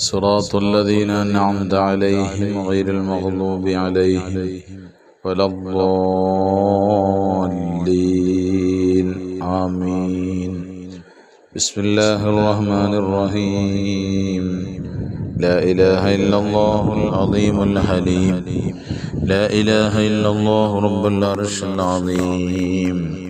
صراط الذين أنعمت عليهم غير المغضوب عليهم ولا الضالين. آمين. بسم الله الرحمن الرحيم. لا إله إلا الله العظيم الحليم. لا إله إلا الله رب العرش العظيم.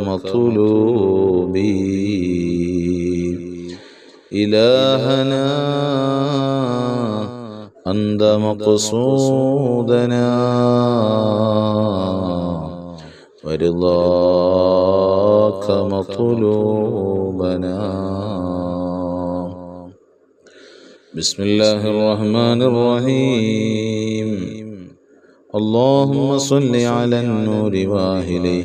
مطلوبي إلهنا أنت مقصودنا ورضاك مطلوبنا بسم الله الرحمن الرحيم اللهم صل على النور واهله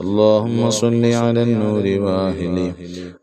اللهم صل على النور واهله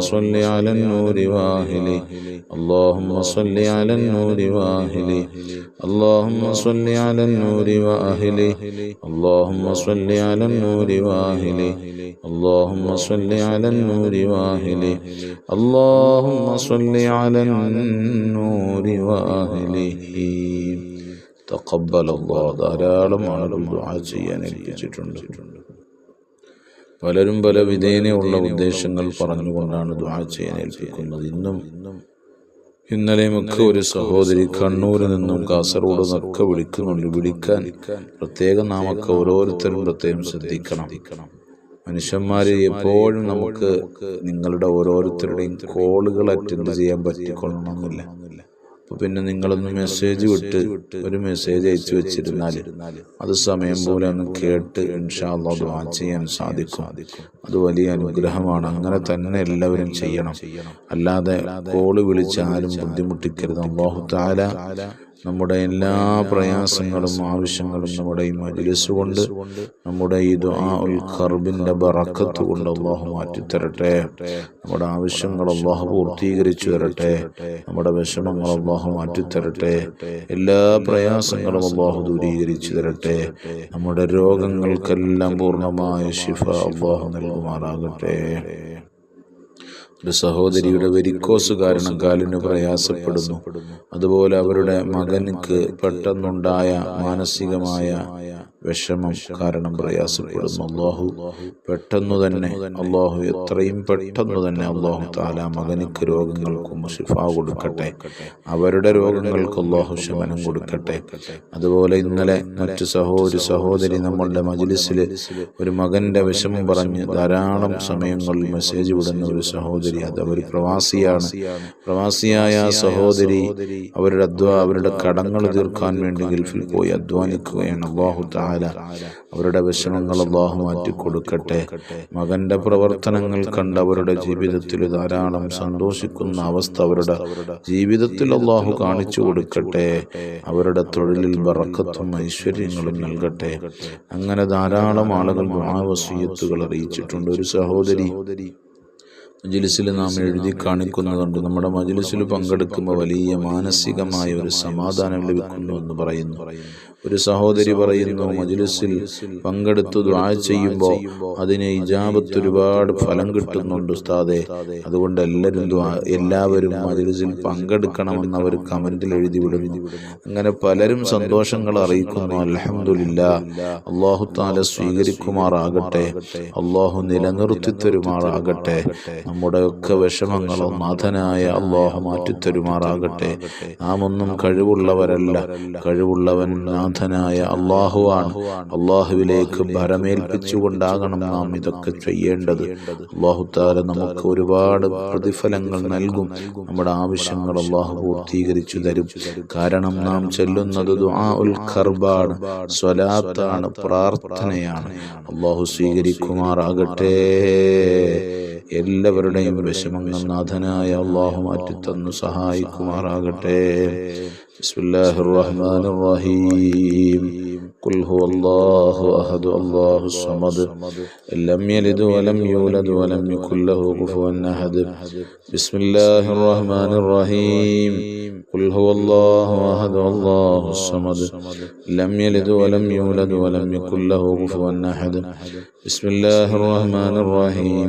صل على النور واهله اللهم صل على النور واهله اللهم صل على النور واهله اللهم صل على النور واهله اللهم صل على النور واهله اللهم صل على النور واهله തക്കബൽ അള്ളാഹ് ധാരാളം ആളുകൾ ദുആ ചെയ്യാൻ ഏൽപ്പിച്ചിട്ടുണ്ട് പലരും പല വിധേനയുള്ള ഉദ്ദേശങ്ങൾ പറഞ്ഞുകൊണ്ടാണ് ദുആ ചെയ്യാൻ ഏൽപ്പിക്കുന്നത്. ഇന്നും മുഖ ഒരു സഹോദരി കണ്ണൂരിൽ നിന്നും കാസർഗോഡ് നിന്നൊക്കെ വിളിക്കുന്നുണ്ട്. വിളിക്കാൻ പ്രത്യേകം നാമൊക്കെ ഓരോരുത്തരും പ്രത്യേകം ശ്രദ്ധിക്കണം. മനുഷ്യന്മാരെ എപ്പോഴും നമുക്ക് നിങ്ങളുടെ ഓരോരുത്തരുടെയും കോളുകൾ അറ്റൻഡ് ചെയ്യാൻ പറ്റിക്കൊള്ളണമെന്നില്ല. പിന്നെ നിങ്ങളൊന്ന് മെസ്സേജ് വിട്ട് ഒരു മെസ്സേജ് അയച്ചു വെച്ചിരുന്നാൽ അത് സമയം പോലെ ഒന്ന് കേട്ട് ഇൻഷാല്ലാ ചെയ്യാൻ സാധിക്കും. അത് വലിയ അനുഗ്രഹമാണ്. അങ്ങനെ തന്നെ എല്ലാവരും ചെയ്യണം. അല്ലാതെ കോൾ വിളിച്ചാലും ആരും ബുദ്ധിമുട്ടിക്കരുത്. അള്ളാഹു താല നമ്മുടെ എല്ലാ പ്രയാസങ്ങളും ആവശ്യങ്ങളും നമ്മുടെ ഈ മജ്ലിസ് കൊണ്ട് നമ്മുടെ ഈ ദുആ ഉൽ ഖർബിന്റെ ബറക്കത്ത് കൊണ്ട് അള്ളാഹു മാറ്റിത്തരട്ടെ. നമ്മുടെ ആവശ്യങ്ങൾ അള്ളാഹു പൂർത്തീകരിച്ചു തരട്ടെ. നമ്മുടെ വിഷമങ്ങൾ അള്ളാഹു മാറ്റിത്തരട്ടെ. എല്ലാ പ്രയാസങ്ങളും അള്ളാഹു ദൂരീകരിച്ചു തരട്ടെ. നമ്മുടെ രോഗങ്ങൾക്കെല്ലാം പൂർണമായ ശിഫ അള്ളാഹു നൽകുമാറാകട്ടെ. ഒരു സഹോദരിയുടെ വെരിക്കോസ് കാരണം കാലിന് പ്രയാസപ്പെടുന്നു. അതുപോലെ അവരുടെ മകനുക്ക് പെട്ടെന്നുണ്ടായ മാനസികമായ വിഷമം കാരണം പ്രയാസപ്പെടുന്നു അള്ളാഹു. പെട്ടെന്ന് തന്നെ അള്ളാഹു എത്രയും പെട്ടെന്ന് തന്നെ അള്ളാഹു താല മകനിക്ക് രോഗങ്ങൾക്കും ഷിഫ കൊടുക്കട്ടെ. അവരുടെ രോഗങ്ങൾക്ക് അള്ളാഹു ശമനം കൊടുക്കട്ടെ. അതുപോലെ ഇന്നലെ മറ്റു സഹോദരി സഹോദരി നമ്മളുടെ മജിലിസിൽ ഒരു മകന്റെ വിഷമം പറഞ്ഞ് ധാരാളം സമയങ്ങളിൽ മെസ്സേജ് വിടുന്ന ഒരു സഹോദരി. അത് അവർ പ്രവാസിയാണ്. പ്രവാസിയായ സഹോദരി അവരുടെ അധ്വാ അവരുടെ കടങ്ങൾ തീർക്കാൻ വേണ്ടി ഗൾഫിൽ പോയി അധ്വാനിക്കുകയാണ്. അള്ളാഹു താല അവരുടെ വിഷമങ്ങൾ അള്ളാഹു മാറ്റി കൊടുക്കട്ടെ. മകന്റെ പ്രവർത്തനങ്ങൾ കണ്ട് അവരുടെ ജീവിതത്തിൽ ധാരാളം സന്തോഷിക്കുന്ന അവസ്ഥ അവരുടെ ജീവിതത്തിൽ അള്ളാഹു കാണിച്ചു കൊടുക്കട്ടെ. അവരുടെ തൊഴിലിൽ ബറക്കത്തും ഐശ്വര്യങ്ങളും നൽകട്ടെ. അങ്ങനെ ധാരാളം ആളുകൾ മഹാവസീയത്തുകൾ അറിയിച്ചിട്ടുണ്ട്. ഒരു സഹോദരി മജിലിസിൽ നാം എഴുതി കാണിക്കുന്നതുകൊണ്ട് നമ്മുടെ മജിലിസിൽ പങ്കെടുക്കുമ്പോൾ വലിയ മാനസികമായ ഒരു സമാധാനം ലഭിക്കുന്നു എന്ന് പറയുന്നു. ഒരു സഹോദരി പറയുന്നു മജിലിസിൽ പങ്കെടുത്ത് ദ്വാ ചെയ്യുമ്പോൾ അതിനെ ഇജാബത്ത് ഒരുപാട് ഫലം കിട്ടുന്നുണ്ട് ഉസ്താദെ. അതുകൊണ്ട് എല്ലാവരും എല്ലാവരും മജിലിസിൽ പങ്കെടുക്കണമെന്ന് അവർ കമന്റിൽ എഴുതി വിടുന്നു. അങ്ങനെ പലരും സന്തോഷങ്ങൾ അറിയിക്കുന്നു. അലഹമില്ല അള്ളാഹു താല സ്വീകരിക്കുമാറാകട്ടെ. അള്ളാഹു നിലനിർത്തി തരുമാറാകട്ടെ. നമ്മുടെയൊക്കെ വിഷമങ്ങളും നാഥനായ അള്ളാഹു മാറ്റിത്തരുമാറാകട്ടെ. നാം ഒന്നും കഴിവുള്ളവരല്ല. കഴിവുള്ളവൻ നാഥനായ അള്ളാഹുവാണ്. അള്ളാഹുവിലേക്ക് ഭരമേൽപ്പിച്ചുകൊണ്ടാകണം നാം ഇതൊക്കെ ചെയ്യേണ്ടത്. അള്ളാഹു താല നമുക്ക് ഒരുപാട് പ്രതിഫലങ്ങൾ നൽകും. നമ്മുടെ ആവശ്യങ്ങൾ അള്ളാഹു പൂർത്തീകരിച്ചു തരും. കാരണം നാം ചെല്ലുന്നത് ഖർബാണ്. സ്വലാത്താണ് പ്രാർത്ഥനയാണ്. അള്ളാഹു സ്വീകരിക്കുമാറാകട്ടെ. എല്ലാവരുടെയും വിഷമങ്ങൾ നാഥനായ അള്ളാഹു മാറ്റിത്തന്നു സഹായിക്കുമാറാകട്ടെ ബിസ്മില്ലാഹിർ റഹ്മാനിർ റഹീം قل هو الله أحد الله الصمد لم يلد ولم يولد ولم يكن له كفوا أحد بسم الله الرحمن الرحيم قل هو الله أحد الله الصمد لم يلد ولم يولد ولم يكن له كفوا أحد بسم الله الرحمن الرحيم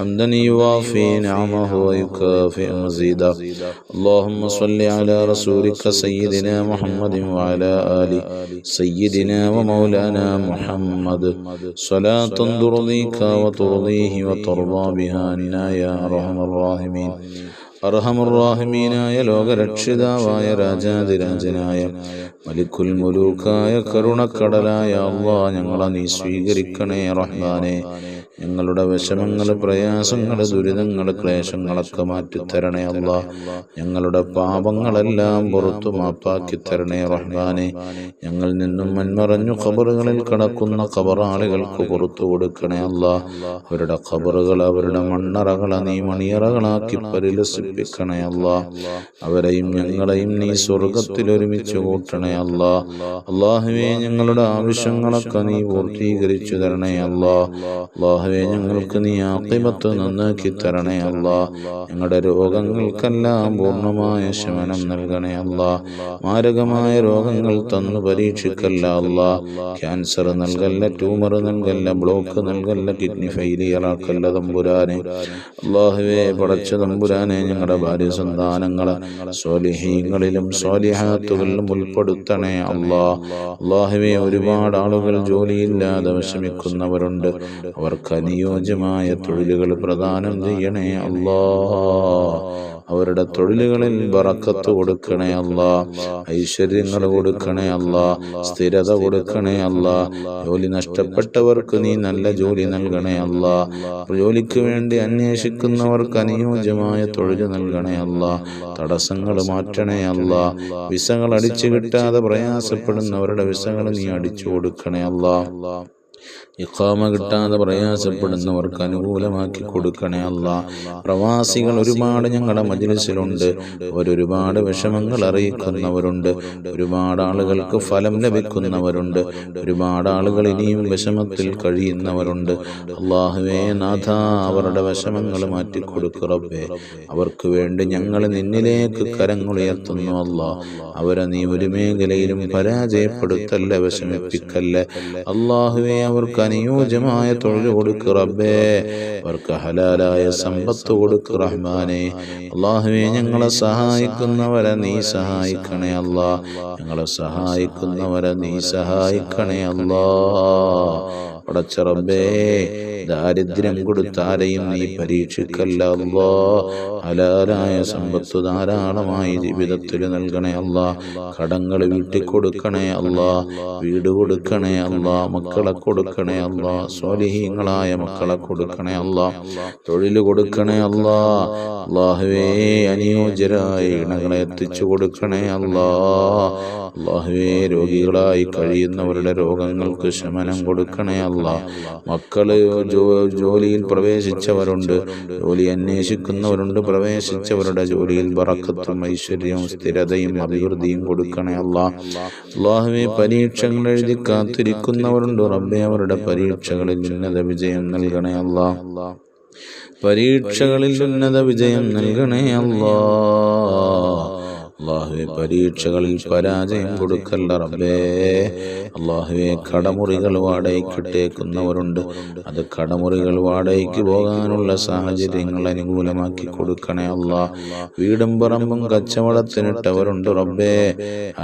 حمدا يوافي نعمه ويكافئ مزيدا اللهم صل على رسولك سيدنا محمد وعلى آل سيدنا ومولانا محمد صلاة ترضيك وترضيه وترضى بها عنا يا أرحم الراحمين അർഹമുറാഹിമീനായ ലോകരക്ഷിതാവായ രാജാതിരാജനായ മലിക്കുൽ മുലൂക്കായ കരുണക്കടലായ അള്ളാ ഞങ്ങളെ നീ സ്വീകരിക്കണേ റഹ്മാനെ ഞങ്ങളുടെ വിഷമങ്ങൾ പ്രയാസങ്ങൾ ദുരിതങ്ങൾ ക്ലേശങ്ങളൊക്കെ മാറ്റിത്തരണേ അല്ല ഞങ്ങളുടെ പാപങ്ങളെല്ലാം പുറത്തു മാപ്പാക്കി തരണേ റഹ്മാനെ. ഞങ്ങൾ നിന്നും മന്മറഞ്ഞു ഖബറുകളിൽ കിടക്കുന്ന ഖബറാളികൾക്ക് പുറത്തു കൊടുക്കണേ അല്ല അവരുടെ ഖബറുകൾ അവരുടെ മണ്ണറകളെ നീ മണിയറകളാക്കി പരിലസിപ്പിക്കണേ അല്ല അവരെയും ഞങ്ങളെയും നീ സ്വർഗത്തിൽ ഒരുമിച്ച് കൂട്ടണേ അല്ല അള്ളാഹുവെ ഞങ്ങളുടെ ആവശ്യങ്ങളൊക്കെ നീ പൂർത്തീകരിച്ചു തരണേ അല്ല അള്ളാഹുവെ ഞങ്ങൾക്ക് നീ ആക്കിമത്ത് നന്നാക്കി തരണേ അല്ല. ഞങ്ങളുടെ രോഗങ്ങൾക്കെല്ലാം പൂർണമായ ശമനം നൽകണേ അല്ല. മാരകമായ രോഗങ്ങൾ തന്നു പരീക്ഷിക്കല്ല അല്ല. ക്യാൻസർ നൽകല്ല ട്യൂമർ നൽകല്ല ബ്ലോക്ക് നൽകല്ല കിഡ്നി ഫെയിലിയർ ആക്കല്ല തമ്പുരാനെ. അള്ളാഹുവെ പടച്ച തമ്പുരാനെ ഞങ്ങളുടെ ഭാര്യ സന്താനങ്ങളെ സ്വാലിഹീങ്ങളിലും സ്വാലിഹാത്തുകളിലും ഉൾപ്പെടുത്തണേ അല്ലാ. അള്ളാഹുവെ ഒരുപാട് ആളുകൾ ജോലിയില്ലാതെ വിഷമിക്കുന്നവരുണ്ട്. അവർക്ക് അനുയോജ്യമായ തൊഴിലുകൾ പ്രദാനം ചെയ്യണേ അല്ലാ. അവരുടെ തൊഴിലുകളിൽ വറക്കത്ത് കൊടുക്കണേ അല്ല. ഐശ്വര്യങ്ങൾ കൊടുക്കണേ അല്ല. സ്ഥിരത കൊടുക്കണേ അല്ല. ജോലി നഷ്ടപ്പെട്ടവർക്ക് നീ നല്ല ജോലി നൽകണേ അല്ല. ജോലിക്ക് വേണ്ടി അന്വേഷിക്കുന്നവർക്ക് അനുയോജ്യമായ തൊഴിൽ നൽകണേ അല്ല. തടസ്സങ്ങൾ മാറ്റണേ അല്ല. വിസകൾ അടിച്ചു കിട്ടാതെ പ്രയാസപ്പെടുന്നവരുടെ വിസകൾ നീ അടിച്ചു കൊടുക്കണേ അല്ല. ഇഖാമ കിട്ടാതെ പ്രയാസപ്പെടുന്നവർക്ക് അനുകൂലമാക്കി കൊടുക്കണേ അല്ല. പ്രവാസികൾ ഒരുപാട് ഞങ്ങളുടെ മജ്ലിസിലുണ്ട്. അവരൊരുപാട് വിഷമങ്ങൾ അറിയിക്കുന്നവരുണ്ട്. ഒരുപാട് ആളുകൾക്ക് ഫലം ലഭിക്കുന്നവരുണ്ട്. ഒരുപാട് ആളുകൾ ഇനിയും വിഷമത്തിൽ കഴിയുന്നവരുണ്ട്. അള്ളാഹുവേ നാഥ അവരുടെ വിഷമങ്ങൾ മാറ്റിക്കൊടുക്കുറപ്പേ അവർക്ക് വേണ്ടി ഞങ്ങൾ നിന്നിലേക്ക് കരങ്ങൾ ഉയർത്തുന്നു അല്ല. അവരെ നീ ഒരു മേഖലയിലും പരാജയപ്പെടുത്തല്ല വിഷമിപ്പിക്കല്ലേ. അള്ളാഹുവേ അവർക്ക് അനുയോജ്യമായ തൊഴിൽ കൊടുക്ക് റബ്ബേ. അവർക്ക് ഹലാലായ സമ്പത്ത് കൊടുക്ക് റഹ്മാനെ. അള്ളാഹുവെ ഞങ്ങളെ സഹായിക്കുന്നവരെ നീ സഹായിക്കണേ അല്ലാ. ഞങ്ങളെ സഹായിക്കുന്നവരെ നീ സഹായിക്കണേ അല്ലാ. റബ്ബേ ദാരിദ്ര്യം കൊടുത്താരെയും നീ പരീക്ഷിക്കല്ല അല്ലാ ഹലാലായ സമ്പത്ത് ധാരാളമായി ജീവിതത്തിൽ നൽകണേ അല്ല. കടങ്ങൾ വീട്ടിൽ കൊടുക്കണേ അല്ല. വീട് കൊടുക്കണേ അല്ല. മക്കളെ കൊടുക്കണേ അല്ല. സ്വാലിഹീങ്ങളായ മക്കളെ കൊടുക്കണേ അല്ല. തൊഴിൽ കൊടുക്കണേ അല്ല. അള്ളാഹുവേ അനുയോജ്യരായ ഇണകളെ എത്തിച്ചു കൊടുക്കണേ അല്ല. അള്ളാഹുവേ രോഗികളായി കഴിയുന്നവരുടെ രോഗങ്ങൾക്ക് ശമനം കൊടുക്കണേ അല്ല. മക്കൾ ജോലിയിൽ പ്രവേശിച്ചവരുണ്ട്. ജോലി അന്വേഷിക്കുന്നവരുണ്ട്. പ്രവേശിച്ചവരുടെ ജോലിയിൽ ബറക്കത്തും ഐശ്വര്യവും സ്ഥിരതയും അഭിവൃദ്ധിയും കൊടുക്കണേ അല്ല. അള്ളാഹുവെ പരീക്ഷകൾ എഴുതി കാത്തിരിക്കുന്നവരുണ്ട്. റബ്ബെ അവരുടെ പരീക്ഷകളിൽ ഉന്നത വിജയം നൽകണേ അല്ല. പരീക്ഷകളിൽ ഉന്നത വിജയം നൽകണേ അല്ലാ. അള്ളാഹുവെ പരീക്ഷകളിൽ പരാജയം കൊടുക്കല്ല റബ്ബേ. അള്ളാഹുവെ കടമുറികൾ വാടകയ്ക്കിട്ടേക്കുന്നവരുണ്ട് അത് കടമുറികൾ വാടകയ്ക്ക് പോകാനുള്ള സാഹചര്യങ്ങൾ അനുകൂലമാക്കി കൊടുക്കണേ അല്ല വീടും പറമ്പും കച്ചവടത്തിനിട്ടവരുണ്ട് റബ്ബേ.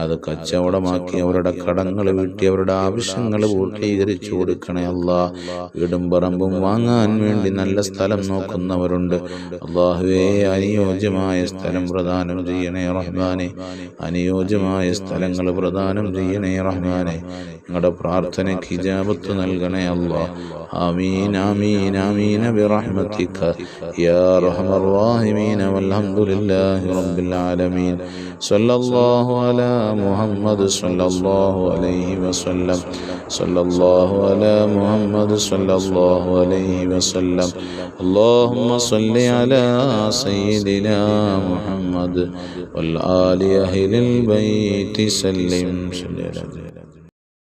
അത് കച്ചവടമാക്കി അവരുടെ കടങ്ങൾ വീട്ടി അവരുടെ ആവശ്യങ്ങൾ പൂർത്തീകരിച്ചു കൊടുക്കണേ അല്ല വീടും പറമ്പും വാങ്ങാൻ വേണ്ടി നല്ല സ്ഥലം നോക്കുന്നവരുണ്ട്. അള്ളാഹുവേ അനുയോജ്യമായ സ്ഥലം പ്രദാനം ചെയ്യണേ റഹ്മാനെ. അനുയോജ്യമായ സ്ഥലങ്ങൾ പ്രദാനം ചെയ്യണേ റഹ്മാനെ ഞങ്ങളുടെ പ്രാർത്ഥനയ്ക്ക് ഹിജാബത്ത് നൽകണേ അല്ല ആമീൻ ആമീൻ ആമീൻ ബിറഹ്മതിക യാ റഹ്മർ റഹീമീൻ വൽഹംദുലില്ലാഹി റബ്ബിൽ ആലമീൻ സല്ലല്ലാഹു അലാ മുഹമ്മദ് സല്ലല്ലാഹു അലൈഹി വസല്ലം സല്ലല്ലാഹു അലാ മുഹമ്മദ് സല്ലല്ലാഹു അലൈഹി വസല്ലം اللهم صل على سيدنا محمد والآل أهل البيت سلم.